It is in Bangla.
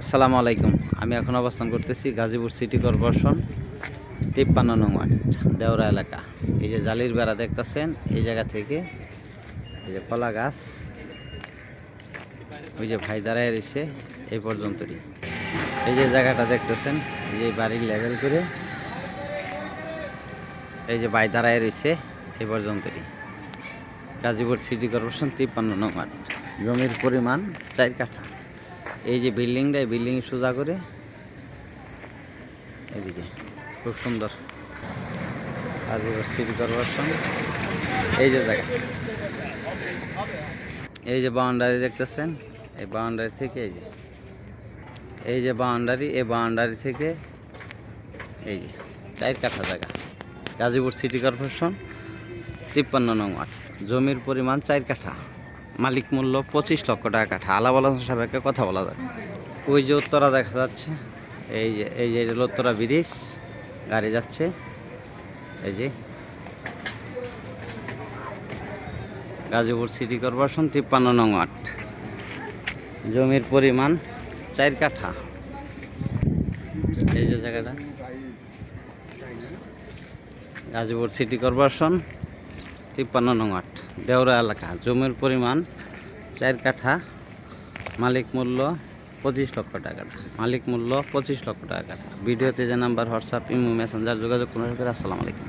আসসালামু আলাইকুম। আমি এখন অবস্থান করতেছি গাজীপুর সিটি কর্পোরেশন তিপ্পান্ন নং দেওরা এলাকা। এই যে জালির বেড়া দেখতেছেন, এই জায়গা থেকে এই যে কলা গাছ, ওই যে ভাই দাঁড়ায় রয়েছে এই পর্যন্তই। এই যে জায়গাটা দেখতেছেন, এই যে বাড়ির লেভেল করে এই যে ভাই দাঁড়ায় রয়েছে এই পর্যন্তই। গাজীপুর সিটি কর্পোরেশন তিপ্পান্ন নং জমির পরিমাণ চার কাঠা। এই যে বিল্ডিংটা এই বিল্ডিং সোজা করে এদিকে। খুব সুন্দর। গাজীপুর সিটি কর্পোরেশন এই যে জায়গা এই যে বাউন্ডারি দেখতেছেন? এই বাউন্ডারি থেকে এই যে। এই যে বাউন্ডারি এই বাউন্ডারি থেকে এই যে, চার কাঠা জায়গা। গাজীপুর সিটি কর্পোরেশন তিপ্পান্ন নং ওয়ার্ড। জমির পরিমাণ চার কাঠা। মালিক মূল্য পঁচিশ লক্ষ টাকা আলাপ আলোচনা সাপেক্ষে কথা বলা যায় ওই যে উত্তরা দেখা যাচ্ছে। এই যে এই যে উত্তরা ব্রিজ। গাড়ি যাচ্ছে। এই যে। গাজীপুর সিটি কর্পোরেশন তিপ্পান্ন নং ওয়ার্ড। জমির পরিমাণ চার কাঠা। এই যে জায়গাটা। গাজীপুর সিটি কর্পোরেশন তিপ্পান্ন নং ওয়ার্ড। দেওরা এলাকা। জমির পরিমাণ চার কাঠা, মালিক মূল্য পঁচিশ লক্ষ টাকা। মালিক মূল্য পঁচিশ লক্ষ টাকা ভিডিওতে যে নাম্বার, হোয়াটসঅ্যাপ, ইমো, মেসেঞ্জার যোগাযোগ কোনো আসসালামু আলাইকুম।